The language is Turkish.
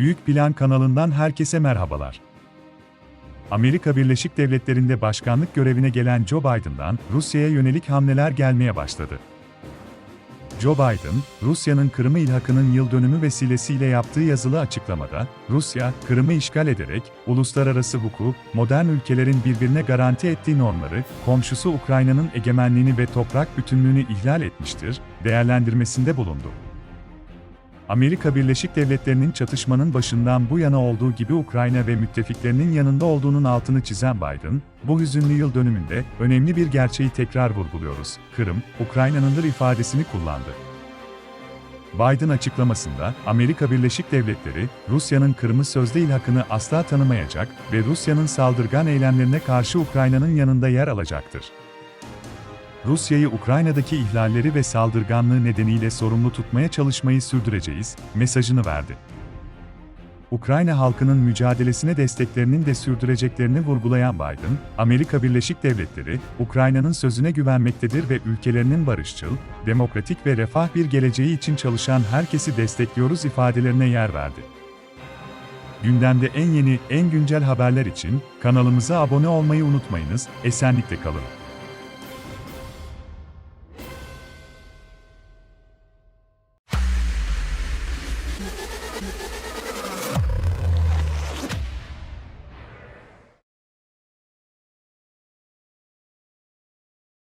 Büyük Plan kanalından herkese merhabalar. Amerika Birleşik Devletleri'nde başkanlık görevine gelen Joe Biden'dan Rusya'ya yönelik hamleler gelmeye başladı. Joe Biden, Rusya'nın Kırım'ı ilhakının yıl dönümü vesilesiyle yaptığı yazılı açıklamada, Rusya, Kırım'ı işgal ederek, uluslararası hukuku, modern ülkelerin birbirine garanti ettiği normları, komşusu Ukrayna'nın egemenliğini ve toprak bütünlüğünü ihlal etmiştir, değerlendirmesinde bulundu. Amerika Birleşik Devletleri'nin çatışmanın başından bu yana olduğu gibi Ukrayna ve müttefiklerinin yanında olduğunun altını çizen Biden, bu hüzünlü yıl dönümünde önemli bir gerçeği tekrar vurguluyoruz. Kırım, Ukrayna'nındır ifadesini kullandı. Biden açıklamasında, Amerika Birleşik Devletleri, Rusya'nın Kırım'ı sözde ilhakını asla tanımayacak ve Rusya'nın saldırgan eylemlerine karşı Ukrayna'nın yanında yer alacaktır. Rusya'yı Ukrayna'daki ihlalleri ve saldırganlığı nedeniyle sorumlu tutmaya çalışmayı sürdüreceğiz, mesajını verdi. Ukrayna halkının mücadelesine desteklerinin de sürdüreceklerini vurgulayan Biden, Amerika Birleşik Devletleri, Ukrayna'nın sözüne güvenmektedir ve ülkelerinin barışçıl, demokratik ve refah bir geleceği için çalışan herkesi destekliyoruz ifadelerine yer verdi. Gündemde en yeni, en güncel haberler için kanalımıza abone olmayı unutmayınız, esenlikle kalın. you